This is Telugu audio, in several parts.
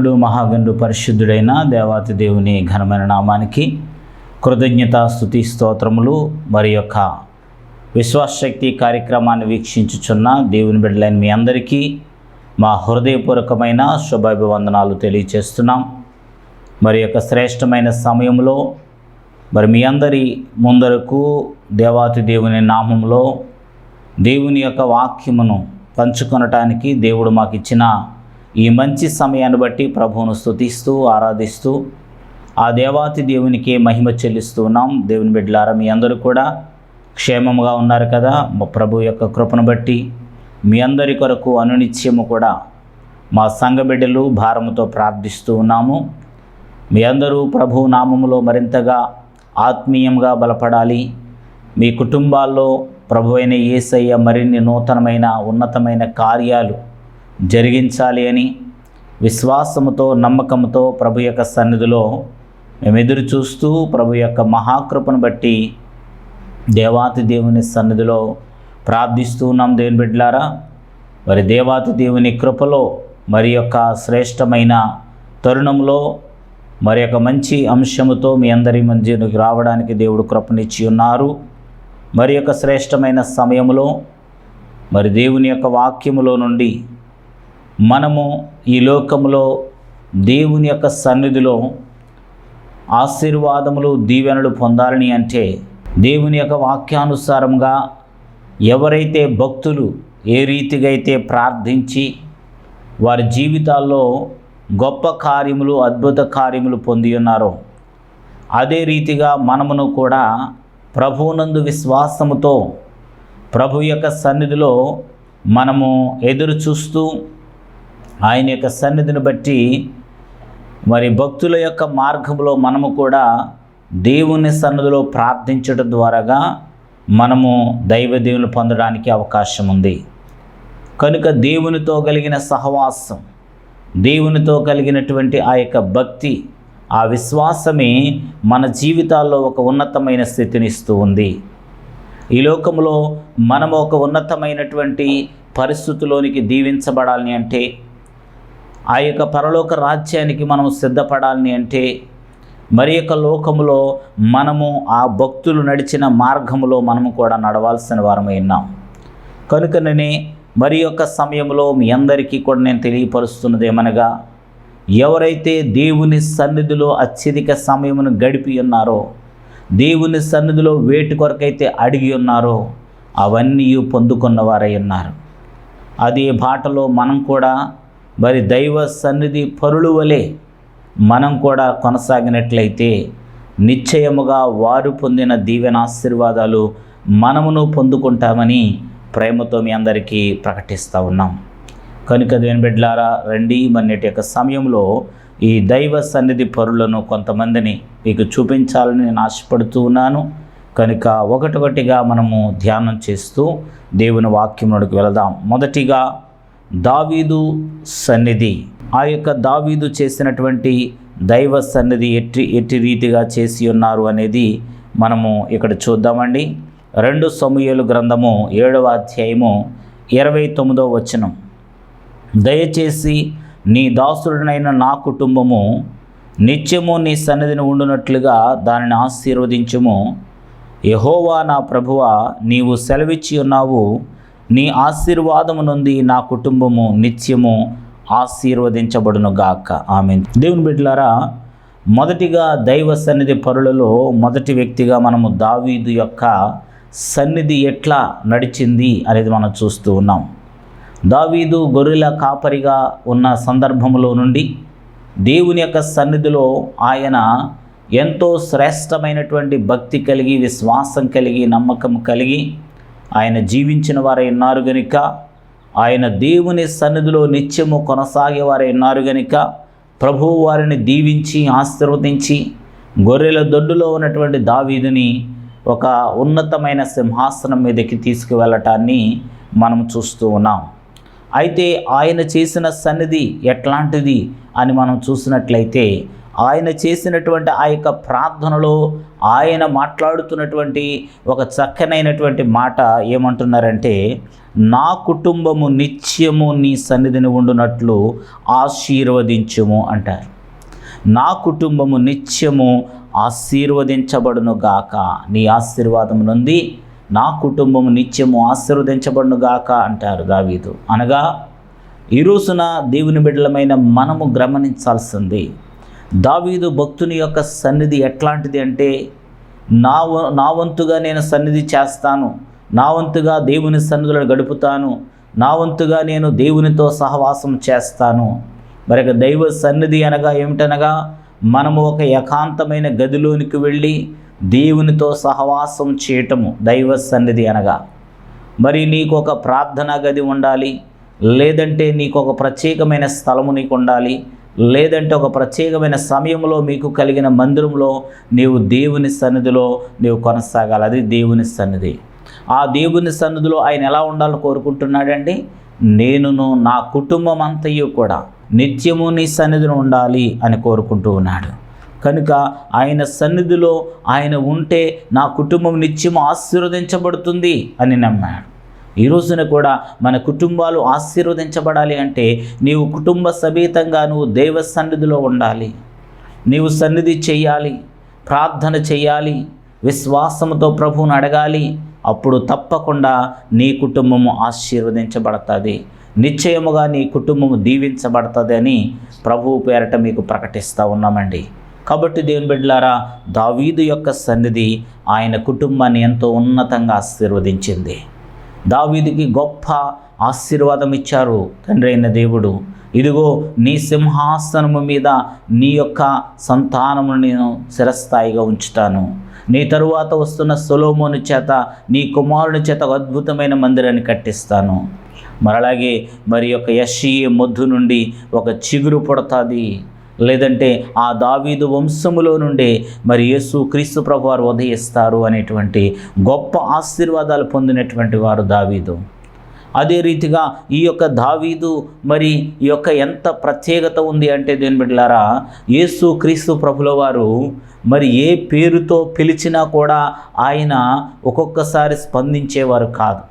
మహోన్నతుడు మహాగండు పరిశుద్ధుడైన దేవాతి దేవుని ఘనమైన నామానికి కృతజ్ఞత స్థుతి స్తోత్రములు. మరి యొక్క విశ్వాసశక్తి కార్యక్రమాన్ని వీక్షించుచున్న దేవుని బిడ్డలైన మీ అందరికీ మా హృదయపూర్వకమైన శుభాభివందనాలు తెలియచేస్తున్నాం. మరి యొక్క శ్రేష్టమైన సమయంలో మరి మీ అందరి ముందరకు దేవాతి దేవుని నామంలో దేవుని యొక్క వాక్యమును పంచుకొనటానికి దేవుడు మాకు ఇచ్చిన ఈ మంచి సమయాన్ని బట్టి ప్రభువును స్తుతిస్తూ ఆరాధిస్తూ ఆ దేవాతి దేవునికి మహిమ చెల్లిస్తూ ఉన్నాం. దేవుని బిడ్డలారా మీ అందరూ కూడా క్షేమంగా ఉన్నారు కదా. మా ప్రభు యొక్క కృపను బట్టి మీ అందరి కొరకు అనునిత్యము కూడా మా సంఘ బిడ్డలు భారముతో ప్రార్థిస్తూ ఉన్నాము. మీ అందరూ ప్రభు నామములో మరింతగా ఆత్మీయంగా బలపడాలి. మీ కుటుంబాల్లో ప్రభు అయిన ఏసయ్య మరిన్ని నూతనమైన ఉన్నతమైన కార్యాలు జరిగించాలి అని విశ్వాసముతో నమ్మకంతో ప్రభు యొక్క సన్నిధిలో మేము ఎదురు చూస్తూ ప్రభు యొక్క మహాకృపను బట్టి దేవాతి దేవుని సన్నిధిలో ప్రార్థిస్తూ ఉన్నాం దేవుని బిడ్డలారా. మరి దేవాతి దేవుని కృపలో మరి యొక్క శ్రేష్టమైన తరుణంలో మరి యొక్క మంచి అంశముతో మీ అందరి మధ్యకి రావడానికి దేవుడు కృపనిచ్చి ఉన్నారు. మరి యొక్క శ్రేష్టమైన సమయంలో మరి దేవుని యొక్క వాక్యములో నుండి మనము ఈ లోకములో దేవుని యొక్క సన్నిధిలో ఆశీర్వాదములు దీవెనలు పొందాలని అంటే దేవుని యొక్క వాక్యానుసారంగా ఎవరైతే భక్తులు ఏ రీతిగా అయితే ప్రార్థించి వారి జీవితాల్లో గొప్ప కార్యములు అద్భుత కార్యములు పొంది ఉన్నారో అదే రీతిగా మనమును కూడా ప్రభువునందు విశ్వాసముతో ప్రభు యొక్క సన్నిధిలో మనము ఎదురు చూస్తూ ఆయన యొక్క సన్నిధిని బట్టి మరి భక్తుల యొక్క మార్గంలో మనము కూడా దేవుని సన్నిధిలో ప్రార్థించడం ద్వారాగా మనము దైవ దేవుని పొందడానికి అవకాశం ఉంది. కనుక దేవునితో కలిగిన సహవాసం దేవునితో కలిగినటువంటి ఆ యొక్క భక్తి ఆ విశ్వాసమే మన జీవితాల్లో ఒక ఉన్నతమైన స్థితిని ఇస్తూ ఉంది. ఈ లోకంలో మనం ఒక ఉన్నతమైనటువంటి పరిస్థితిలోనికి దీవించబడాలని అంటే ఆ యొక్క పరలోక రాజ్యానికి మనం సిద్ధపడాలని అంటే మరి యొక్క లోకములో మనము ఆ భక్తులు నడిచిన మార్గములో మనము కూడా నడవాల్సిన వారమై ఉన్నాం. కనుకననే మరి యొక్క సమయంలో మీ అందరికీ కూడా నేను తెలియపరుస్తున్నది ఏమనగా ఎవరైతే దేవుని సన్నిధిలో అత్యధిక సమయమును గడిపి ఉన్నారో దేవుని సన్నిధిలో వేటి కొరకైతే అడిగి ఉన్నారో అవన్నీ పొందుకున్న వారై ఉన్నారు. అదే బాటలో మనం కూడా మరి దైవ సన్నిధి పరులు వలె మనం కూడా కొనసాగినట్లయితే నిశ్చయముగా వారు పొందిన దీవెన ఆశీర్వాదాలు మనమును పొందుకుంటామని ప్రేమతో మీ అందరికీ ప్రకటిస్తూ ఉన్నాం. కనుక దేని బిడ్డలారా రండి మన్నటి యొక్క సమయంలో ఈ దైవ సన్నిధి పరులను కొంతమందిని మీకు చూపించాలని నేను ఆశపడుతూ ఉన్నాను. కనుక ఒకటొకటిగా మనము ధ్యానం చేస్తూ దేవుని వాక్యంలోకి వెళదాం. మొదటిగా దావీదు సన్నిధి. ఆ యొక్క దావీదు చేసినటువంటి దైవ సన్నిధి ఎట్టి ఎట్టి రీతిగా చేసి ఉన్నారు అనేది మనము ఇక్కడ చూద్దామండి. రెండు సమూహలు గ్రంథము ఏడవ అధ్యాయము ఇరవై తొమ్మిదో వచనం. దయచేసి నీ దాసుడనైన నా కుటుంబము నిత్యము నీ సన్నిధిని ఉండునట్లుగా దానిని ఆశీర్వదించుము. యహోవా నా ప్రభువ నీవు సెలవిచ్చి ఉన్నావు. నీ ఆశీర్వాదము నుండి నా కుటుంబము నిత్యము ఆశీర్వదించబడును గాక. ఆమె దేవుని బిడ్డలారా మొదటిగా దైవ సన్నిధి పరులలో మొదటి వ్యక్తిగా మనము దావీదు యొక్క సన్నిధి ఎట్లా నడిచింది అనేది మనం చూస్తూ ఉన్నాం. దావీదు గొర్రెల కాపరిగా ఉన్న సందర్భంలో నుండి దేవుని యొక్క సన్నిధిలో ఆయన ఎంతో శ్రేష్టమైనటువంటి భక్తి కలిగి విశ్వాసం కలిగి నమ్మకం కలిగి ఆయన జీవించిన వారై ఉన్నారు గనుక ఆయన దేవుని సన్నిధిలో నిత్యము కొనసాగే వారై ఉన్నారు గనుక ప్రభువు వారిని దీవించి ఆశీర్వదించి గొర్రెల దొడ్డులో ఉన్నటువంటి దావీదుని ఒక ఉన్నతమైన సింహాసనం మీదకి తీసుకువెళ్ళటాన్ని మనం చూస్తూ ఉన్నాం. అయితే ఆయన చేసిన సన్నిధి ఎట్లాంటిది అని మనం చూసినట్లయితే ఆయన చేసినటువంటి ఆ యొక్క ప్రార్థనలో ఆయన మాట్లాడుతున్నటువంటి ఒక చక్కనైనటువంటి మాట ఏమంటున్నారంటే నా కుటుంబము నిత్యము నీ సన్నిధిని ఉండునట్లు ఆశీర్వదించుము అంటారు. నా కుటుంబము నిత్యము ఆశీర్వదించబడును గాక నీ ఆశీర్వాదం నుండి నా కుటుంబము నిత్యము ఆశీర్వదించబడును గాక అంటారు దావీదు. అనగా ఈ రోజున దేవుని బిడ్డలమైన మనము గమనించాల్సింది దావీదు భక్తుని యొక్క సన్నిధి ఎట్లాంటిది అంటే నా వ- నా వంతుగా నేను సన్నిధి చేస్తాను నా వంతుగా దేవుని సన్నిధులను గడుపుతాను నా వంతుగా నేను దేవునితో సహవాసం చేస్తాను. మరి దైవ సన్నిధి అనగా ఏమిటనగా మనము ఒక ఏకాంతమైన గదిలోనికి వెళ్ళి దేవునితో సహవాసం చేయటము దైవ సన్నిధి అనగా. మరి నీకు ఒక ప్రార్థనా గది ఉండాలి లేదంటే నీకు ఒక ప్రత్యేకమైన స్థలము నీకు ఉండాలి లేదంటే ఒక ప్రత్యేకమైన సమయంలో మీకు కలిగిన మందిరంలో నీవు దేవుని సన్నిధిలో నీవు కొనసాగాలి. అది దేవుని సన్నిధి. ఆ దేవుని సన్నిధిలో ఆయన ఎలా ఉండాలని కోరుకుంటున్నాడండి? నేనును నా కుటుంబం అంతయు కూడా నిత్యము నీ సన్నిధిలో ఉండాలి అని కోరుకుంటూ ఉన్నాడు. కనుక ఆయన సన్నిధిలో ఆయన ఉంటే నా కుటుంబం నిత్యం ఆశీర్వదించబడుతుంది అని నమ్మాడు. ఈ రోజున కూడా మన కుటుంబాలు ఆశీర్వదించబడాలి అంటే నీవు కుటుంబ సమేతంగా నువ్వు దేవ సన్నిధిలో ఉండాలి. నీవు సన్నిధి చేయాలి ప్రార్థన చేయాలి విశ్వాసంతో ప్రభువును అడగాలి. అప్పుడు తప్పకుండా నీ కుటుంబము ఆశీర్వదించబడుతుంది. నిశ్చయముగా నీ కుటుంబము దీవించబడుతుంది అని ప్రభువు పేరట మీకు ప్రకటిస్తూ ఉన్నామండి. కాబట్టి దేవుని బిడ్డలారా దావీదు యొక్క సన్నిధి ఆయన కుటుంబాన్ని ఎంతో ఉన్నతంగా ఆశీర్వదించింది. దావీదికి గొప్ప ఆశీర్వాదం ఇచ్చారు తండ్రి అయిన దేవుడు. ఇదిగో నీ సింహాసనము మీద నీ యొక్క సంతానమును నేను శిరస్థాయిగా ఉంచుతాను. నీ తరువాత వస్తున్న సొలోమోని చేత నీ కుమారుని చేత అద్భుతమైన మందిరాన్ని కట్టిస్తాను. మరలాగే మరి యొక్క యషి మొద్దు నుండి ఒక చిగురు పుడతాది. లేదంటే ఆ దావీదు వంశములో నుండే మరి యేసు క్రీస్తు ప్రభు వారు ఉదయిస్తారు అనేటువంటి గొప్ప ఆశీర్వాదాలు పొందినటువంటి వారు దావీదు. అదే రీతిగా ఈ యొక్క దావీదు మరి ఈ యొక్క ఎంత ప్రత్యేకత ఉంది అంటే దేని బిడ్డలారా యేసు క్రీస్తు ప్రభుల వారు మరి ఏ పేరుతో పిలిచినా కూడా ఆయన ఒక్కొక్కసారి స్పందించేవారు కాదు.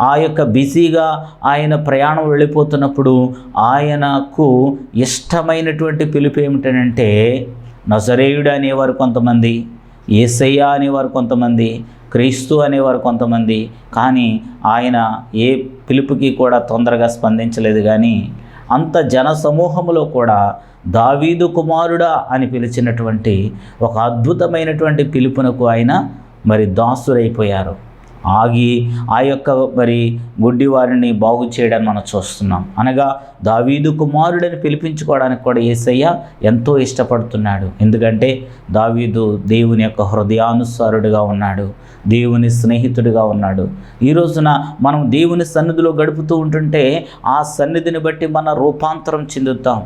ఆ యొక్క బిజీగా ఆయన ప్రయాణం వెళ్ళిపోతున్నప్పుడు ఆయనకు ఇష్టమైనటువంటి పిలుపు ఏమిటనంటే నజరేయుడు అనేవారు కొంతమంది ఏసయ్య అనేవారు కొంతమంది క్రీస్తు అనేవారు కొంతమంది కానీ ఆయన ఏ పిలుపుకి కూడా తొందరగా స్పందించలేదు. కానీ అంత జన సమూహములో కూడా దావీదు కుమారుడా అని పిలిచినటువంటి ఒక అద్భుతమైనటువంటి పిలుపునకు ఆయన మరి దాసురైపోయారు ఆగి ఆ యొక్క మరి గుడ్డి వారిని బాగు చేయడాన్ని మనం చూస్తున్నాం. అనగా దావీదు కుమారుడని పిలిపించుకోవడానికి కూడా యేసయ్య ఎంతో ఇష్టపడుతున్నాడు. ఎందుకంటే దావీదు దేవుని యొక్క హృదయానుసారుడిగా ఉన్నాడు. దేవుని స్నేహితుడిగా ఉన్నాడు. ఈ రోజున మనం దేవుని సన్నిధిలో గడుపుతూ ఉంటుంటే ఆ సన్నిధిని బట్టి మన రూపాంతరం చెందుతాం.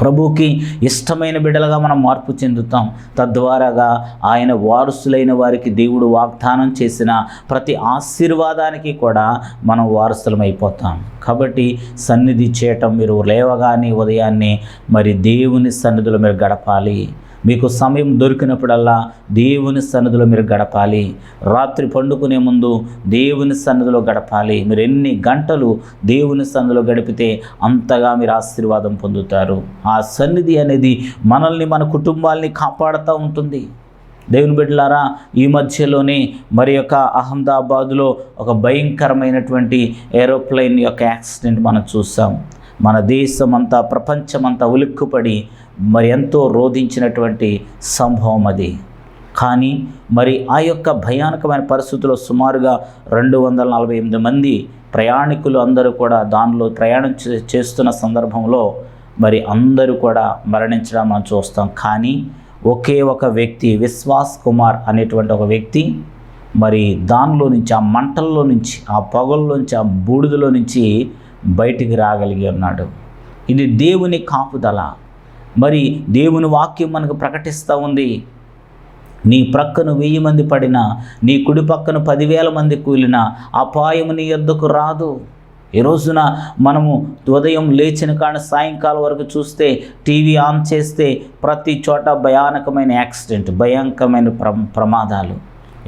ప్రభుకి ఇష్టమైన బిడ్డలుగా మనం మార్పు చెందుతాం. తద్వారాగా ఆయన వారసులైన వారికి దేవుడు వాగ్దానం చేసిన ప్రతి ఆశీర్వాదానికి కూడా మనం వారసులమైపోతాం. కాబట్టి సన్నిధి చేయటం మీరు లేవగానే ఉదయాన్నే మరి దేవుని సన్నిధిలో మీరు గడపాలి. మీకు సమయం దొరికినప్పుడల్లా దేవుని సన్నిధిలో మీరు గడపాలి. రాత్రి పండుకునే ముందు దేవుని సన్నిధిలో గడపాలి. మీరు ఎన్ని గంటలు దేవుని సన్నిధిలో గడిపితే అంతగా మీరు ఆశీర్వాదం పొందుతారు. ఆ సన్నిధి అనేది మనల్ని మన కుటుంబాల్ని కాపాడుతూ ఉంటుంది. దేవుని బిడ్డలారా ఈ మధ్యలోనే మరి యొక్క అహ్మదాబాద్లో ఒక భయంకరమైనటువంటి ఏరోప్లేన్ యొక్క యాక్సిడెంట్ మనం చూసాం. మన దేశమంతా అంతా ప్రపంచమంతా ఉలిక్కుపడి మరి ఎంతో రోధించినటువంటి సంభవం అది. కానీ మరి ఆ యొక్క భయానకమైన పరిస్థితుల్లో సుమారుగా రెండు వందల నలభై ఎనిమిది మంది ప్రయాణికులు అందరూ కూడా దానిలో ప్రయాణం చే- చేస్తున్న సందర్భంలో మరి అందరూ కూడా మరణించడం మనం చూస్తాం. కానీ ఒకే ఒక వ్యక్తి విశ్వాస్ కుమార్ అనేటువంటి ఒక వ్యక్తి మరి దానిలో నుంచి ఆ మంటల్లో నుంచి ఆ పొగల్లోంచి ఆ బూడిదలో నుంచి బయటికి రాగలిగి ఉన్నాడు. ఇది దేవుని కాపుదల. మరి దేవుని వాక్యం మనకు ప్రకటిస్తూ ఉంది. నీ ప్రక్కను వెయ్యి మంది పడినా నీ కుడి పక్కన పదివేల మంది కూలిన అపాయము నీ యొద్దకు రాదు. ఈ రోజున మనము ఉదయం లేచిన కాడ సాయంకాలం వరకు చూస్తే టీవీ ఆన్ చేస్తే ప్రతి చోట భయానకమైన యాక్సిడెంట్ భయంకరమైన ప్ర ప్రమాదాలు.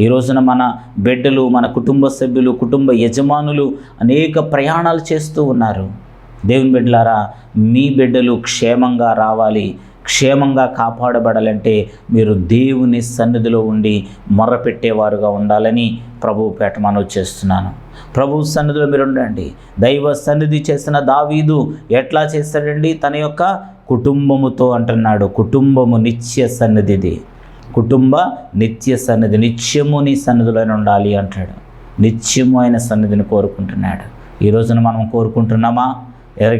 ఈ రోజున మన బిడ్డలు మన కుటుంబ సభ్యులు కుటుంబ యజమానులు అనేక ప్రయాణాలు చేస్తూ ఉన్నారు. దేవుని బిడ్డలారా మీ బిడ్డలు క్షేమంగా రావాలి క్షేమంగా కాపాడబడాలంటే మీరు దేవుని సన్నిధిలో ఉండి మొర్రపెట్టేవారుగా ఉండాలని ప్రభు పేట మనవి చేస్తున్నాను. ప్రభు సన్నిధిలో మీరు ఉండండి. దైవ సన్నిధి చేసిన దావీదు ఎట్లా చేస్తాడండి? తన యొక్క కుటుంబముతో అంటున్నాడు. కుటుంబము నిత్య సన్నిధిది. కుటుంబ నిత్య సన్నిధి. నిత్యము నీ సన్నిధిలోనే ఉండాలి అంటాడు. నిత్యము అయిన సన్నిధిని కోరుకుంటున్నాడు. ఈ రోజున మనం కోరుకుంటున్నామా?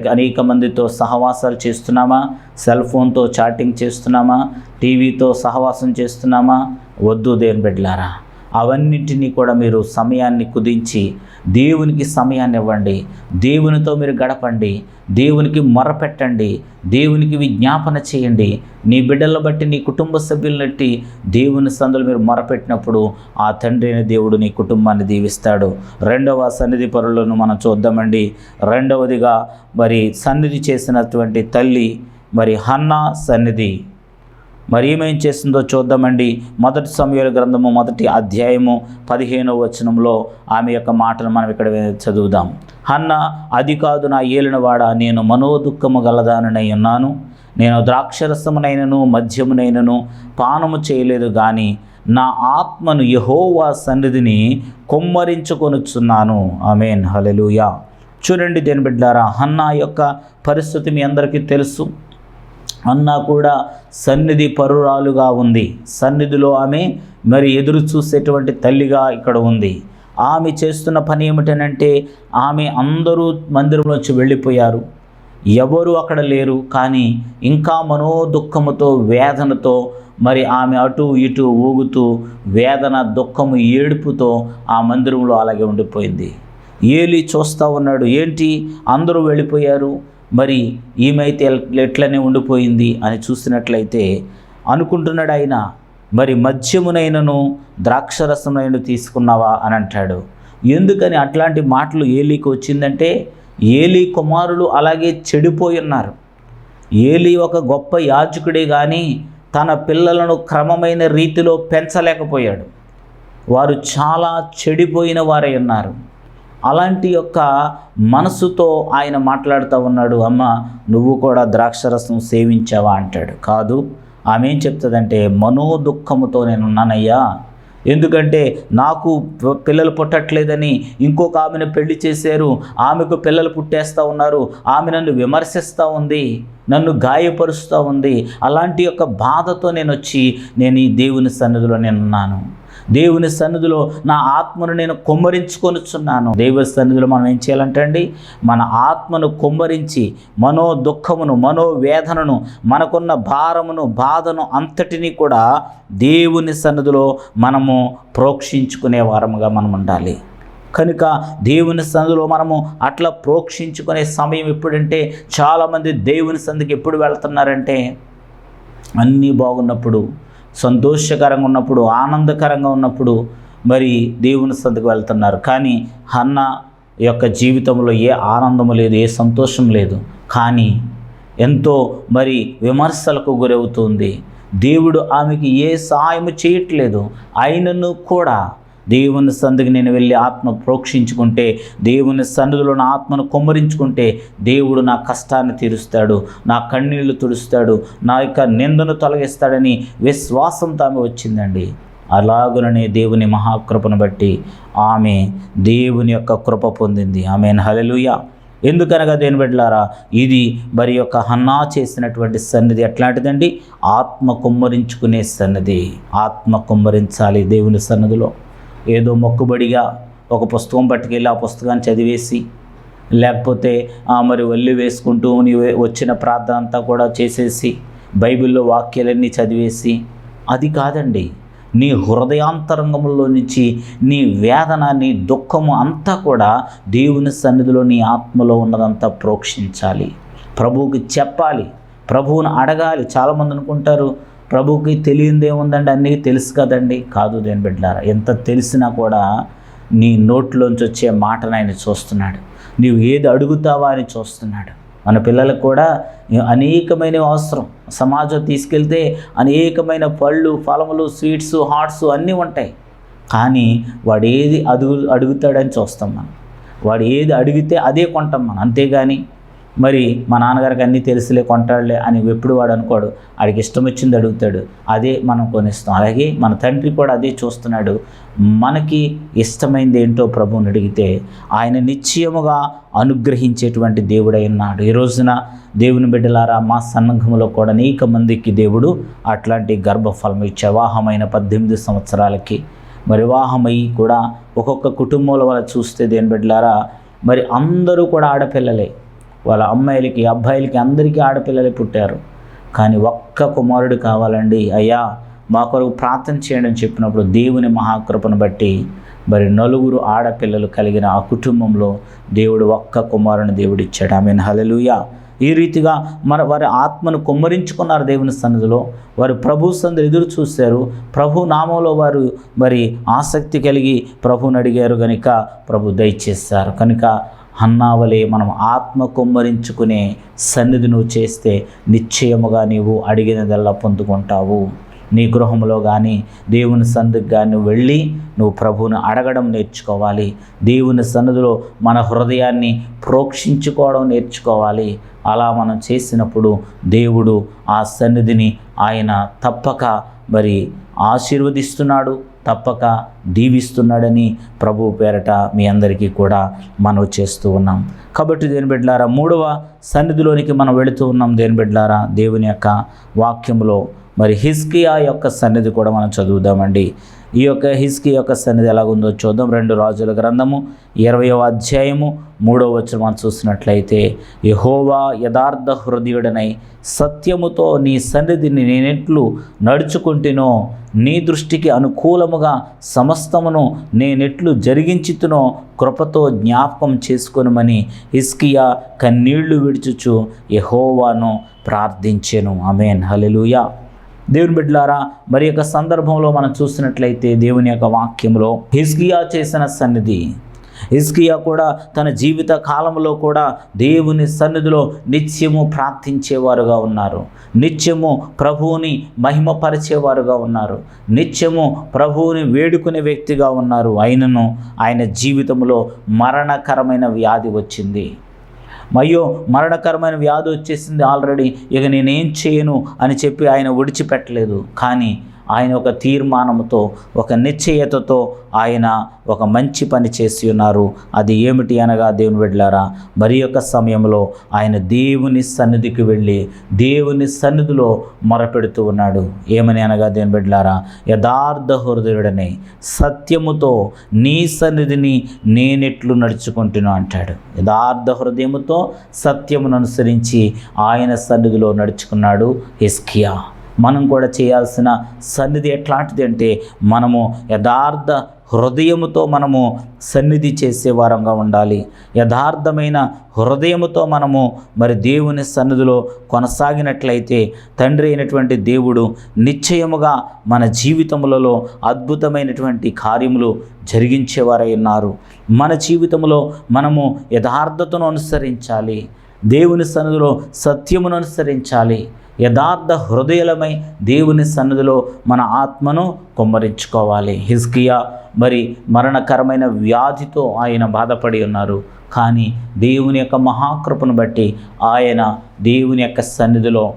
అనేక మందితో సహవాసాలు చేస్తున్నామా? సెల్ ఫోన్తో చాటింగ్ చేస్తున్నామా? టీవీతో సహవాసం చేస్తున్నామా? వద్దు దేని బిడ్డలారా. అవన్నింటినీ కూడా మీరు సమయాన్ని కుదించి దేవునికి సమయాన్ని ఇవ్వండి. దేవునితో మీరు గడపండి. దేవునికి మొరపెట్టండి. దేవునికి విజ్ఞాపన చేయండి. నీ బిడ్డలను బట్టి నీ కుటుంబ సభ్యులను బట్టి దేవుని సందులు మీరు మొరపెట్టినప్పుడు ఆ తండ్రి అయిన దేవుడు నీ కుటుంబాన్ని దీవిస్తాడు. రెండవ సన్నిధి పరులను మనం చూద్దామండి. రెండవదిగా మరి సన్నిధి చేసినటువంటి తల్లి మరి హన్నా సన్నిధి. మరి ఏమేం చేస్తుందో చూద్దామండి. మొదటి సమయాల గ్రంథము మొదటి అధ్యాయము పదిహేనవ వచనంలో ఆమె యొక్క మాటను మనం ఇక్కడ చదువుదాం. అన్న అది కాదు నా ఏలినవాడ నేను మనోదుఖము గలదానై ఉన్నాను. నేను ద్రాక్షరసమునైనను మద్యమునైనను పానము చేయలేదు కానీ నా ఆత్మను యహోవా సన్నిధిని కొమ్మరించుకొనుచున్నాను. ఆమెన్. హలెలుయా చూడండి దేని బిడ్డారా హన్నా యొక్క పరిస్థితి మీ అందరికీ తెలుసు. అన్న కూడా సన్నిధి పరురాలుగా ఉంది. సన్నిధిలో ఆమె మరి ఎదురు చూసేటువంటి తల్లిగా ఇక్కడ ఉంది. ఆమె చేస్తున్న పని ఏమిటనంటే ఆమె అందరూ మందిరంలోంచి వెళ్ళిపోయారు. ఎవరు అక్కడ లేరు. కానీ ఇంకా మనోదుఖముతో వేదనతో మరి ఆమె అటు ఇటు ఊగుతూ వేదన దుఃఖము ఏడుపుతో ఆ మందిరంలో అలాగే ఉండిపోయింది. ఏలి చూస్తూ ఉన్నాడు. ఏంటి? అందరూ వెళ్ళిపోయారు. మరి ఈమె అయితే ఎట్లనే ఉండిపోయింది అని చూసినట్లయితే అనుకుంటున్నాడు ఆయన మరి మద్యమునైనను ద్రాక్షరసమునైన తీసుకున్నావా అని అంటాడు. ఎందుకని అట్లాంటి మాటలు ఏలీకి వచ్చిందంటే ఏలీ కుమారులు అలాగే చెడిపోయి ఉన్నారు. ఏలీ ఒక గొప్ప యాజకుడే కానీ తన పిల్లలను క్రమమైన రీతిలో పెంచలేకపోయాడు. వారు చాలా చెడిపోయిన వారై ఉన్నారు. అలాంటి యొక్క మనసుతో ఆయన మాట్లాడుతూ ఉన్నాడు అమ్మ నువ్వు కూడా ద్రాక్షరసం సేవించావా? అంటాడు. కాదు. ఆమె ఏం చెప్తుందంటే మనోదుఖముతో నేను ఉన్నానయ్యా ఎందుకంటే నాకు పిల్లలు పుట్టట్లేదని ఇంకొక ఆమెను పెళ్ళి చేశారు. ఆమెకు పిల్లలు పుట్టేస్తూ ఉన్నారు. ఆమె నన్ను విమర్శిస్తూ ఉంది. నన్ను గాయపరుస్తూ ఉంది. అలాంటి యొక్క బాధతో నేను వచ్చి నేను ఈ దేవుని సన్నిధిలో నేను ఉన్నాను దేవుని సన్నిధిలో నా ఆత్మను నేను కొమ్మరించుకొనిచున్నాను. దేవుని సన్నిధిలో మనం ఏం చేయాలంటే అండి మన ఆత్మను కొమ్మరించి మనో దుఃఖమును మనో వేదనను మనకున్న భారమును బాధను అంతటినీ కూడా దేవుని సన్నిధిలో మనము ప్రోక్షించుకునే వారముగా మనం ఉండాలి. కనుక దేవుని సందులో మనము అట్లా ప్రోక్షించుకునే సమయం ఎప్పుడంటే చాలామంది దేవుని సందుకి ఎప్పుడు వెళ్తున్నారంటే అన్నీ బాగున్నప్పుడు సంతోషకరంగా ఉన్నప్పుడు ఆనందకరంగా ఉన్నప్పుడు మరి దేవుని సందుకు వెళ్తున్నారు. కానీ హన్న యొక్క జీవితంలో ఏ ఆనందం లేదు ఏ సంతోషం లేదు. కానీ ఎంతో మరి విమర్శలకు గురవుతుంది. దేవుడు ఆమెకి ఏ సహాయము చేయట్లేదు. అయినను కూడా దేవుని సందుకు నేను వెళ్ళి ఆత్మ ప్రోక్షించుకుంటే దేవుని సన్నిధిలో నా ఆత్మను కొమ్మరించుకుంటే దేవుడు నా కష్టాన్ని తీరుస్తాడు నా కన్నీళ్ళు తుడుస్తాడు నా యొక్క నిందను తొలగిస్తాడని విశ్వాసంతో ఆమె వచ్చిందండి. అలాగుననే దేవుని మహాకృపను బట్టి ఆమె దేవుని యొక్క కృప పొందింది. ఆమె హలలుయ ఎందుకనగా దేని బిడ్డలారా ఇది మరి యొక్క హన్నా చేసినటువంటి సన్నిధి ఎట్లాంటిదండి? ఆత్మ కుమ్మరించుకునే సన్నిధి. ఆత్మ కుమ్మరించాలి దేవుని సన్నిధిలో. ఏదో మొక్కుబడిగా ఒక పుస్తకం పట్టుకెళ్ళి ఆ పుస్తకాన్ని చదివేసి లేకపోతే ఆ మరి వల్లి వేసుకుంటూ నీ వచ్చిన ప్రార్థన అంతా కూడా చేసేసి బైబిల్లో వాక్యాలన్నీ చదివేసి అది కాదండి. నీ హృదయాంతరంగంలో నుంచి నీ వేదన నీ దుఃఖము అంతా కూడా దేవుని సన్నిధిలో నీ ఆత్మలో ఉన్నదంతా ప్రోక్షించాలి. ప్రభువుకి చెప్పాలి. ప్రభువుని అడగాలి. చాలామంది అనుకుంటారు ప్రభుకి తెలియంది ఏముందండి అన్నీ తెలుసు కదండి. కాదు దేని బిడ్డారా ఎంత తెలిసినా కూడా నీ నోట్లోంచి వచ్చే మాటను ఆయన చూస్తున్నాడు. నీవు ఏది అడుగుతావా అని చూస్తున్నాడు. మన పిల్లలకు కూడా అనేకమైన అవసరం. సమాజం తీసుకెళ్తే అనేకమైన పళ్ళు ఫలములు స్వీట్స్ హాట్స్ అన్నీ ఉంటాయి. కానీ వాడు ఏది అడుగు అడుగుతాడని చూస్తాం మనం. వాడు ఏది అడిగితే అదే కొంటాం మనం. అంతేగాని మరి మా నాన్నగారికి అన్నీ తెలుసులే కొంటాడులే అని ఎప్పుడు వాడు అనుకోడు. వాడికి ఇష్టం వచ్చింది అడుగుతాడు. అదే మనం కొనిస్తాం. అలాగే మన తండ్రి కూడా అదే చూస్తున్నాడు. మనకి ఇష్టమైంది ఏంటో ప్రభువుని అడిగితే ఆయన నిశ్చయముగా అనుగ్రహించేటువంటి దేవుడై ఉన్నాడు. ఈ రోజున దేవుని బిడ్డలారా మా సన్నంఘంలో కూడా అనేక మందికి దేవుడు అట్లాంటి గర్భఫలం ఇచ్చే వివాహమైన పద్దెనిమిది సంవత్సరాలకి మరి వివాహమై కూడా ఒక్కొక్క కుటుంబంలో వల్ల చూస్తే దేని బిడ్డలారా మరి అందరూ కూడా ఆడపిల్లలే. వాళ్ళ అమ్మాయిలకి అబ్బాయిలకి అందరికీ ఆడపిల్లలే పుట్టారు. కానీ ఒక్క కుమారుడు కావాలండి. అయ్యా మా కొరకు ప్రార్థన చేయండి అని చెప్పినప్పుడు దేవుని మహాకృపను బట్టి మరి నలుగురు ఆడపిల్లలు కలిగిన ఆ కుటుంబంలో దేవుడు ఒక్క కుమారుని దేవుడు ఇచ్చాడు ఆమె హలలుయా ఈ రీతిగా మన వారి ఆత్మను కుమ్మరించుకున్నారు దేవుని సన్నిధిలో. వారు ప్రభు సన్నిధి ఎదురు చూశారు. ప్రభు నామంలో వారు మరి ఆసక్తి కలిగి ప్రభుని అడిగారు కనుక ప్రభు దయచేస్తారు కనుక అన్నావలే మనం ఆత్మ కుమ్మరించుకునే సన్నిధి నువ్వు చేస్తే నిశ్చయముగా నీవు అడిగినదల్లా పొందుకుంటావు. నీ గృహంలో కానీ దేవుని సన్నిధికి కానీ నువ్వు వెళ్ళి నువ్వు ప్రభువుని అడగడం నేర్చుకోవాలి. దేవుని సన్నిధిలో మన హృదయాన్ని ప్రోక్షించుకోవడం నేర్చుకోవాలి. అలా మనం చేసినప్పుడు దేవుడు ఆ సన్నిధిని ఆయన తప్పక మరి ఆశీర్వదిస్తున్నాడు తప్పక దీవిస్తున్నాడని ప్రభు పేరట మీ అందరికీ కూడా మనవి చేస్తూ ఉన్నాం. కాబట్టి దేని బిడ్డలారా మూడవ సన్నిధిలోనికి మనం వెళుతూ ఉన్నాం దేని బిడ్డలారా. దేవుని యొక్క వాక్యంలో మరి హిస్కియా యొక్క సన్నిధి కూడా మనం చదువుదామండి. ఈ యొక్క హిస్కి యొక్క సన్నిధి ఎలాగుందో చూద్దాం. రెండు రాజుల గ్రంథము ఇరవయవ అధ్యాయము మూడవ వచ్చిన మనం చూసినట్లయితే యహోవా యథార్థ హృదయుడనై సత్యముతో నీ సన్నిధిని నేనెట్లు నడుచుకుంటునో నీ దృష్టికి అనుకూలముగా సమస్తమును నేనెట్లు జరిగించుతునో కృపతో జ్ఞాపకం చేసుకొనమని హిస్కియా కన్నీళ్ళు విడుచుచు యహోవాను ప్రార్థించెను. ఆమెన్. హలెలుయా దేవుని బిడ్డలారా మరి యొక్క సందర్భంలో మనం చూసినట్లయితే దేవుని యొక్క వాక్యంలో హిస్కియా చేసిన సన్నిధి. హిస్కియా కూడా తన జీవిత కాలంలో కూడా దేవుని సన్నిధిలో నిత్యము ప్రార్థించేవారుగా ఉన్నారు. నిత్యము ప్రభువుని మహిమపరిచేవారుగా ఉన్నారు. నిత్యము ప్రభువుని వేడుకునే వ్యక్తిగా ఉన్నారు. అయినను ఆయన జీవితంలో మరణకరమైన వ్యాధి వచ్చింది. అయ్యో మరణకరమైన వ్యాధి వచ్చేసింది ఆల్రెడీ ఇక నేనేం చేయను అని చెప్పి ఆయన విడిచిపెట్టలేదు కానీ ఆయన ఒక తీర్మానంతో ఒక నిశ్చయతతో ఆయన ఒక మంచి పని చేసి ఉన్నారు. అది ఏమిటి అనగా దేవుని వెళ్ళారా మరి యొక్క సమయంలో ఆయన దేవుని సన్నిధికి వెళ్ళి దేవుని సన్నిధిలో మొరపెడుతూ ఉన్నాడు. ఏమని అనగా దేవుని వెళ్ళారా యథార్థ హృదయుడని సత్యముతో నీ సన్నిధిని నేనెట్లు నడుచుకుంటున్నా అంటాడు. యథార్థ హృదయముతో సత్యమును అనుసరించి ఆయన సన్నిధిలో నడుచుకున్నాడు హిస్కియా మనం కూడా చేయాల్సిన సన్నిధి ఎట్లాంటిది అంటే మనము యథార్థ హృదయముతో మనము సన్నిధి చేసే వారంగా ఉండాలి. యథార్థమైన హృదయముతో మనము మరి దేవుని సన్నిధిలో కొనసాగినట్లయితే తండ్రి అయినటువంటి దేవుడు నిశ్చయముగా మన జీవితములలో అద్భుతమైనటువంటి కార్యములు జరిగించేవారై ఉన్నారు. మన జీవితంలో మనము యథార్థతను అనుసరించాలి. దేవుని సన్నిధిలో సత్యమును అనుసరించాలి. యథార్థ హృదయలమై దేవుని సన్నిధిలో మన ఆత్మను కొమ్మరించుకోవాలి. హిజ్కియా మరి మరణకరమైన వ్యాధితో ఆయన బాధపడి ఉన్నారు. కానీ దేవుని యొక్క మహాకృపను బట్టి ఆయన దేవుని యొక్క సన్నిధిలో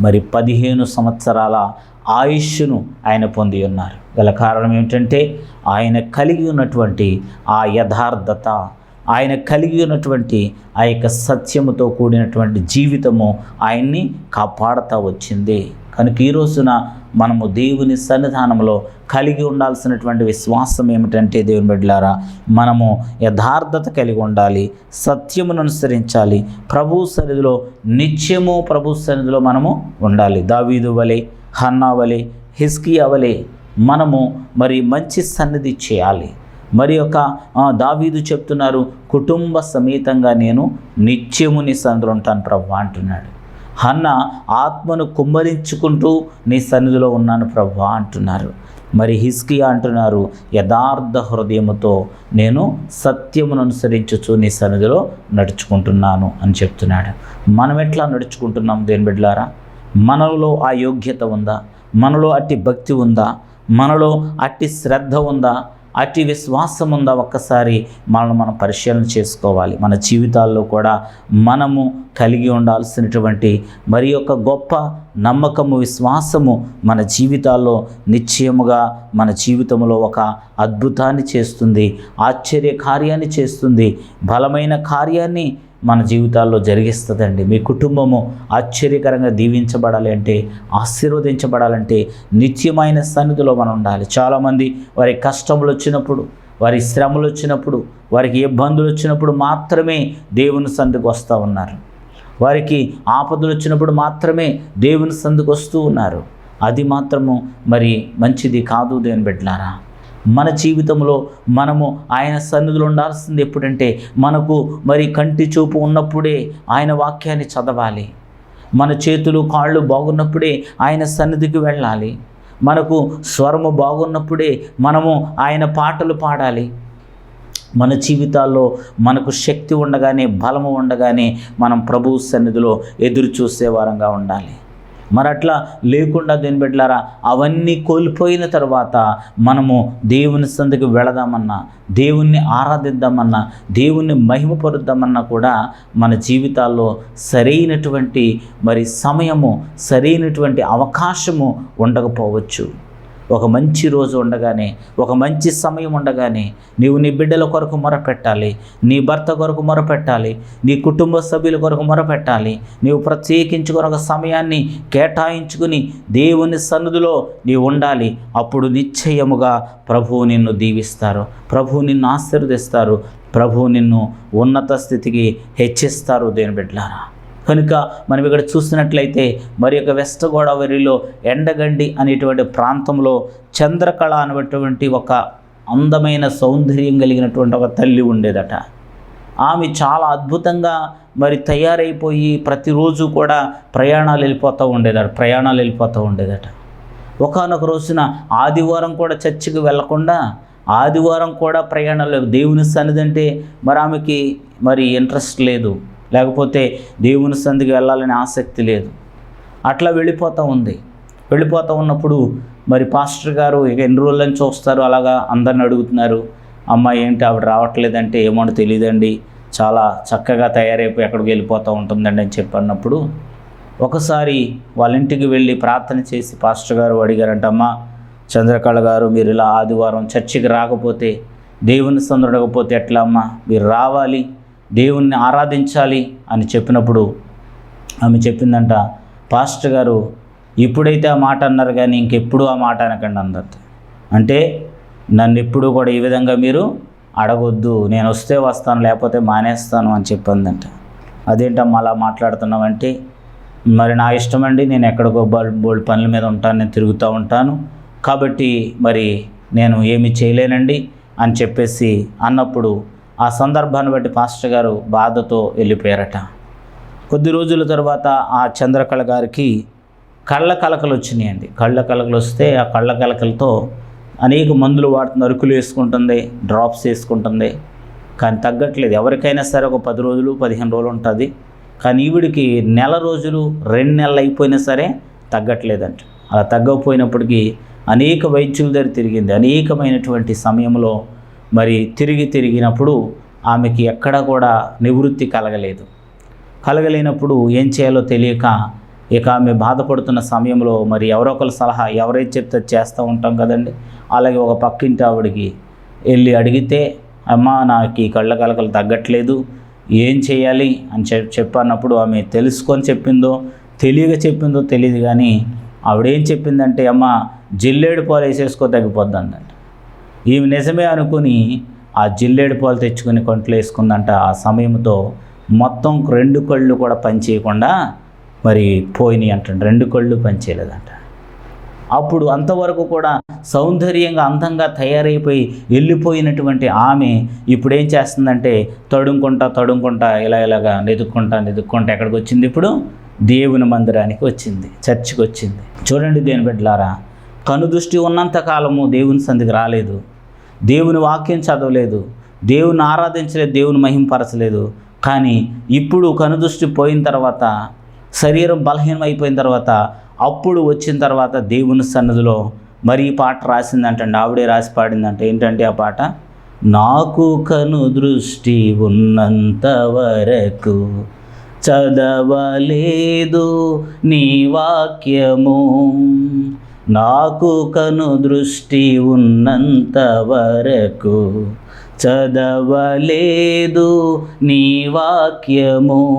మరి పదిహేను సంవత్సరాల ఆయుష్ను ఆయన పొంది ఉన్నారు. గల కారణం ఏమిటంటే ఆయన కలిగి ఉన్నటువంటి ఆ యథార్థత ఆయన కలిగి ఉన్నటువంటి ఆ యొక్క సత్యముతో కూడినటువంటి జీవితము ఆయన్ని కాపాడుతూ వచ్చింది. కనుక ఈ రోజున మనము దేవుని సన్నిధానంలో కలిగి ఉండాల్సినటువంటి విశ్వాసం ఏమిటంటే దేవుని బిడ్డలారా మనము యథార్థత కలిగి ఉండాలి సత్యమును అనుసరించాలి ప్రభు సన్నిధిలో నిత్యము ప్రభు సన్నిధిలో మనము ఉండాలి. దావీదు వలె హన్నా వలె హిస్కియా వలె మనము మరి మంచి సన్నిధి చేయాలి. మరి ఒక దావీదు చెప్తున్నారు కుటుంబ సమేతంగా నేను నిత్యము నీ సన్నిధిలో ఉంటాను ప్రభు అంటున్నాడు. అన్న ఆత్మను కుమ్మరించుకుంటూ నీ సన్నిధిలో ఉన్నాను ప్రభు అంటున్నారు. మరి హిస్కియా అంటున్నారు యథార్థ హృదయముతో నేను సత్యమును అనుసరించుచు నీ సన్నిధిలో నడుచుకుంటున్నాను అని చెప్తున్నాడు. మనం ఎట్లా నడుచుకుంటున్నాం దేని బిడ్డలారా? మనలో ఆ యోగ్యత ఉందా? మనలో అట్టి భక్తి ఉందా? మనలో అట్టి శ్రద్ధ ఉందా? అటు విశ్వాసం ఉందా ఒక్కసారి మనల్ని మనం పరిశీలన చేసుకోవాలి. మన జీవితాల్లో కూడా మనము కలిగి ఉండాల్సినటువంటి మరి యొక్క గొప్ప నమ్మకము విశ్వాసము మన జీవితాల్లో నిశ్చయముగా మన జీవితంలో ఒక అద్భుతాన్ని చేస్తుంది ఆశ్చర్య కార్యాన్ని చేస్తుంది బలమైన కార్యాన్ని మన జీవితాల్లో జరిగిస్తుందండి. మీ కుటుంబము ఆశ్చర్యకరంగా దీవించబడాలి అంటే ఆశీర్వదించబడాలంటే నిత్యమైన సన్నిధిలో మనం ఉండాలి. చాలామంది వారి కష్టములు వచ్చినప్పుడు వారి శ్రమలు వచ్చినప్పుడు వారికి ఇబ్బందులు వచ్చినప్పుడు మాత్రమే దేవుని సందుకు వస్తూ ఉన్నారు. వారికి ఆపదలు వచ్చినప్పుడు మాత్రమే దేవుని సందుకు వస్తూ ఉన్నారు. అది మాత్రము మరి మంచిది కాదు దేని బిడ్డలారా? మన జీవితంలో మనము ఆయన సన్నిధిలో ఉండాల్సింది ఎప్పుడంటే మనకు మరి కంటి చూపు ఉన్నప్పుడే ఆయన వాక్యాన్ని చదవాలి. మన చేతులు కాళ్ళు బాగున్నప్పుడే ఆయన సన్నిధికి వెళ్ళాలి. మనకు స్వరము బాగున్నప్పుడే మనము ఆయన పాటలు పాడాలి. మన జీవితాల్లో మనకు శక్తి ఉండగానే బలము ఉండగానే మనం ప్రభు సన్నిధిలో ఎదురు చూసే వారంగా ఉండాలి. మరి అట్లా లేకుండా దేని బిడ్డలారా అవన్నీ కోల్పోయిన తర్వాత మనము దేవుని సందుకు వెళదామన్నా దేవుణ్ణి ఆరాధిద్దామన్నా దేవుణ్ణి మహిమపరుద్దామన్నా కూడా మన జీవితాల్లో సరైనటువంటి మరి సమయము సరైనటువంటి అవకాశము ఉండకపోవచ్చు. ఒక మంచి రోజు ఉండగానే ఒక మంచి సమయం ఉండగానే నీవు నీ బిడ్డల కొరకు మొరపెట్టాలి నీ భర్త కొరకు మొరపెట్టాలి నీ కుటుంబ సభ్యుల కొరకు మొరపెట్టాలి. నీవు ప్రత్యేకించుకుని ఒక సమయాన్ని కేటాయించుకుని దేవుని సన్నిధిలో నీవు ఉండాలి. అప్పుడు నిశ్చయముగా ప్రభువు నిన్ను దీవిస్తారు. ప్రభువు నిన్ను ఆశీర్వదిస్తారు. ప్రభువు నిన్ను ఉన్నత స్థితికి హెచ్చిస్తారు దేని బిడ్డలారా. కనుక మనం ఇక్కడ చూసినట్లయితే మరి యొక్క వెస్ట్ గోదావరిలో ఎండగండి అనేటువంటి ప్రాంతంలో చంద్రకళ అనేటువంటి ఒక అందమైన సౌందర్యం కలిగినటువంటి ఒక తల్లి ఉండేదట. ఆమె చాలా అద్భుతంగా మరి తయారైపోయి ప్రతిరోజు కూడా ప్రయాణాలు వెళ్ళిపోతూ ఉండేదట ప్రయాణాలు వెళ్ళిపోతూ ఉండేదట. ఒకనొక రోజున ఆదివారం కూడా చర్చికి వెళ్ళకుండా ఆదివారం కూడా ప్రయాణాలు దేవుని సన్నిధి అంటే మరి ఆమెకి మరి ఇంట్రెస్ట్ లేదు. లేకపోతే దేవుని సంధికి వెళ్ళాలని ఆసక్తి లేదు. అట్లా వెళ్ళిపోతూ ఉంది. వెళ్ళిపోతూ ఉన్నప్పుడు మరి పాస్టర్ గారు ఇక ఎన్ని రోజులని చూస్తారు? అలాగా అందరిని అడుగుతున్నారు. అమ్మాయి ఏంటి ఆవిడ రావట్లేదంటే ఏమో తెలియదండి. చాలా చక్కగా తయారైపోయి ఎక్కడికి వెళ్ళిపోతూ ఉంటుందండి అని చెప్పి అన్నప్పుడు ఒకసారి వాళ్ళ ఇంటికి వెళ్ళి ప్రార్థన చేసి పాస్టర్ గారు అడిగారంట అమ్మా చంద్రకళ గారు మీరు ఇలా ఆదివారం చర్చికి రాకపోతే దేవుని సందడకపోతే ఎట్లా అమ్మా? మీరు రావాలి. దేవుణ్ణి ఆరాధించాలి అని చెప్పినప్పుడు ఆమె చెప్పిందంట పాస్టర్ గారు ఇప్పుడైతే ఆ మాట అన్నారు కానీ ఇంకెప్పుడు ఆ మాట అనకండి అందరితో అంటే నన్ను ఎప్పుడు కూడా ఈ విధంగా మీరు అడగొద్దు నేను వస్తే వస్తాను లేకపోతే మానేస్తాను అని చెప్పిందంట. అదేంటమ్మా అలా మాట్లాడుతున్నామంటే మరి నా ఇష్టం అండి నేను ఎక్కడికో బోల్ బోల్డ్ పనుల మీద ఉంటాను నేను తిరుగుతూ ఉంటాను కాబట్టి మరి నేను ఏమి చేయలేనండి అని చెప్పేసి అన్నప్పుడు ఆ సందర్భాన్ని బట్టి పాస్టర్ గారు బాధతో వెళ్ళిపోయారట. కొద్ది రోజుల తర్వాత ఆ చంద్రకళ గారికి కళ్ళ కలకలు వచ్చినాయండి. కళ్ళ కలకలు వస్తే ఆ కళ్ళ కలకలతో అనేక మందులు వాడుతుంది అరుకులు వేసుకుంటుంది డ్రాప్స్ వేసుకుంటుంది. కానీ తగ్గట్లేదు. ఎవరికైనా సరే ఒక పది రోజులు పదిహేను రోజులు ఉంటుంది. కానీ ఈవిడికి నెల రోజులు రెండు నెలలు అయిపోయినా సరే తగ్గట్లేదంట. అలా తగ్గకపోయినప్పటికీ అనేక వైద్యుల దగ్గర తిరిగింది. అనేకమైనటువంటి సమయంలో మరి తిరిగి తిరిగినప్పుడు ఆమెకి ఎక్కడ కూడా నివృత్తి కలగలేదు. కలగలేనప్పుడు ఏం చేయాలో తెలియక ఇక ఆమె బాధపడుతున్న సమయంలో మరి ఎవరో ఒకరి సలహా ఎవరైతే చెప్తే చేస్తూ ఉంటాం కదండి. అలాగే ఒక పక్కింటి ఆవిడకి వెళ్ళి అడిగితే అమ్మ నాకు ఈ కళ్ళ కలకలు తగ్గట్లేదు. ఏం చేయాలి? అని చెప్ చెప్పన్నప్పుడు ఆమె తెలుసుకొని చెప్పిందో తెలియక చెప్పిందో తెలియదు కానీ ఆవిడేం చెప్పిందంటే అమ్మ జిల్లేడు పాలు వేసేసుకో తగ్గిపోద్ది ఈమె నిజమే అనుకుని ఆ జిల్లేడు పాలు తెచ్చుకుని కొంట్లో వేసుకుందంట ఆ సమయంతో మొత్తం రెండు కళ్ళు కూడా పనిచేయకుండా మరి పోయినాయి అంటాడు. రెండు కళ్ళు పనిచేయలేదంట. అప్పుడు అంతవరకు కూడా సౌందర్యంగా అందంగా తయారైపోయి వెళ్ళిపోయినటువంటి ఆమె ఇప్పుడు ఏం చేస్తుందంటే తడుముకుంటా తడుముకుంటా ఇలా ఇలాగా నెదుక్కుంటా నెదుక్కుంటా ఎక్కడికి వచ్చింది ఇప్పుడు? దేవుని మందిరానికి వచ్చింది చర్చికి వచ్చింది. చూడండి దేని బిడ్డలారా కనుదృష్టి ఉన్నంత కాలము దేవుని సందికి రాలేదు. దేవుని వాక్యం చదవలేదు దేవుని ఆరాధించలేదు దేవుని మహింపరచలేదు. కానీ ఇప్పుడు కనుదృష్టి పోయిన తర్వాత శరీరం బలహీనం అయిపోయిన తర్వాత అప్పుడు వచ్చిన తర్వాత దేవుని సన్నదిలో మరి ఈ పాట రాసిందంటండి. ఆవిడే రాసి పాడిందంట. ఏంటంటే ఆ పాట? నాకు కను దృష్టి ఉన్నంత వరకు చదవలేదు నీ వాక్యము. నాకు కను దృష్టి ఉన్నంత వరకు చదవలేదు నీ వాక్యము.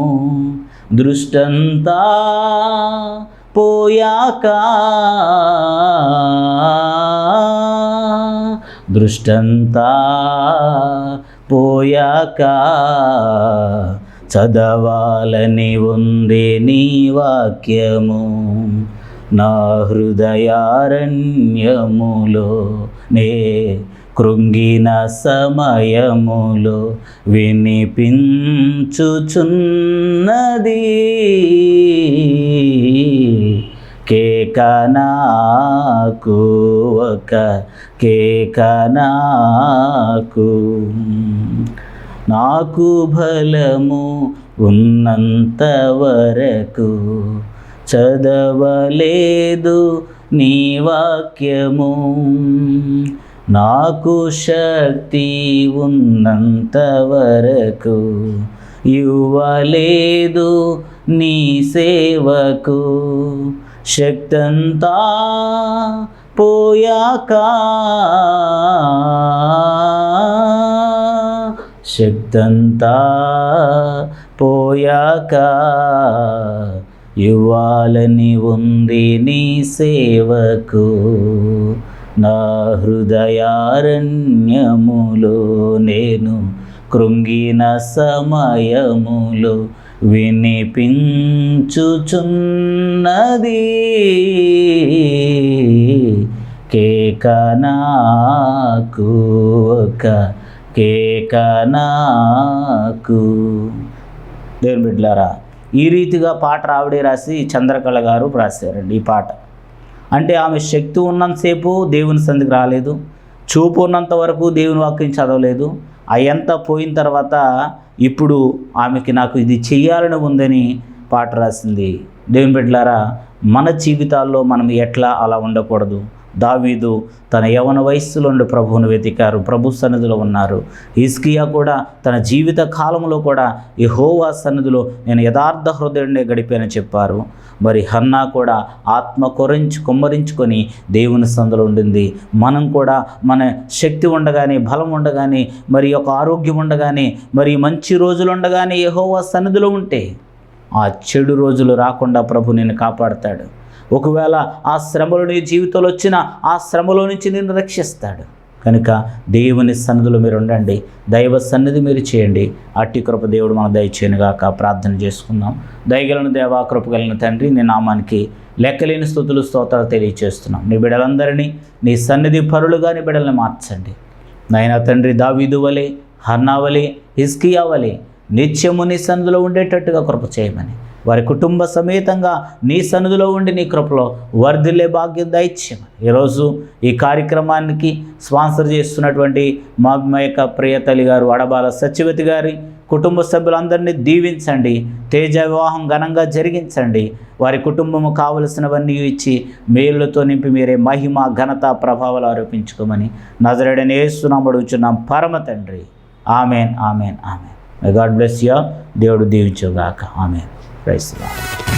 దృష్టంతా పోయాక దృష్టంతా పోయాక చదవాలని ఉంది నీ వాక్యము. నా హృదయారణ్యములో నే కృంగిన సమయములో వినిపించుచున్నది. కేకనాకు ఒక కేకనాకు నాకు బలము ఉన్నంత వరకు చదవలేదు నీ వాక్యము. నాకు శక్తి ఉన్నంత వరకు ఇవ్వలేదు నీ సేవకు. శక్తంతా పోయాక శక్తంతా పోయాక ఇవ్వాలని ఉంది నీ సేవకు నా హృదయారణ్యములో నేను కృంగిన సమయములో వినిపించుచున్నది. కేకనాకు ఒక కేకనాకు దేవుని బిడ్లారా ఈ రీతిగా పాట రావిడే రాసి చంద్రకళ గారు రాశారండి ఈ పాట. అంటే ఆమె శక్తి ఉన్నంతసేపు దేవుని సందికి రాలేదు. చూపు ఉన్నంత వరకు దేవుని వాక్యం చదవలేదు. అయ్యంతా పోయిన తర్వాత ఇప్పుడు ఆమెకి నాకు ఇది చెయ్యాలని ఉందని పాట రాసింది. దేవుని బిడ్డలారా మన జీవితాల్లో మనం ఎట్లా అలా ఉండకూడదు? దావీదు తన యవన వయస్సులోండి ప్రభువును వెతికారు. ప్రభు సన్నిధిలో ఉన్నారు. ఇస్కియా కూడా తన జీవిత కాలంలో కూడా యెహోవా సన్నిధిలో నేను యథార్థ హృదయుడినే గడిపానని చెప్పారు. మరి హన్నా కూడా ఆత్మ కొరించి కుమ్మరించుకొని దేవుని సందులో ఉండింది. మనం కూడా మన శక్తి ఉండగానే బలం ఉండగానే మరి ఒక ఆరోగ్యం ఉండగానే మరి మంచి రోజులు ఉండగానే యహోవా సన్నిధిలో ఉంటే ఆ చెడు రోజులు రాకుండా ప్రభు నేను కాపాడతాడు. ఒకవేళ ఆ శ్రమలు నీ జీవితంలో వచ్చిన ఆ శ్రమలో నుంచి నిన్ను రక్షిస్తాడు. కనుక దేవుని సన్నిధిలో మీరు ఉండండి. దైవ సన్నిధి మీరు చేయండి. అట్టి కృప దేవుడు మన దయచేయనుగాక ప్రార్థన చేసుకుందాం. దయగలను దేవా కృప కలిగిన తండ్రి నీ నామానికి లెక్కలేని స్థుతులు స్తోత్రాలు తెలియచేస్తున్నాం. నీ బిడ్డలందరినీ నీ సన్నిధి పరులుగా నీ బిడ్డల్ని మార్చండి. నాయన తండ్రి దావీదు వలె హన్నా వలె నిత్యము నీ సన్నిధిలో ఉండేటట్టుగా కృప చేయమని వారి కుటుంబ సమేతంగా నీ సన్నిధిలో ఉండి నీ కృపలో వర్ధిల్లే భాగ్యం దయచేయమని. ఈరోజు ఈ కార్యక్రమానికి స్పాన్సర్ చేస్తున్నటువంటి మా యొక్క ప్రియ తల్లి గారు వడబాల సత్యవతి గారి కుటుంబ సభ్యులందరినీ దీవించండి. తేజ వివాహం ఘనంగా జరిగించండి. వారి కుటుంబము కావలసినవన్నీ ఇచ్చి మేలుతో నింపి మీరే మహిమ ఘనత ప్రభావాలు ఆరోపించుకోమని నజరడని వేస్తున్నాం అడుగుచున్నాం. పరమ తండ్రి. Amen amen amen. God bless you దేవుడు దీవించుగాక. ఆమెన్. 累死了。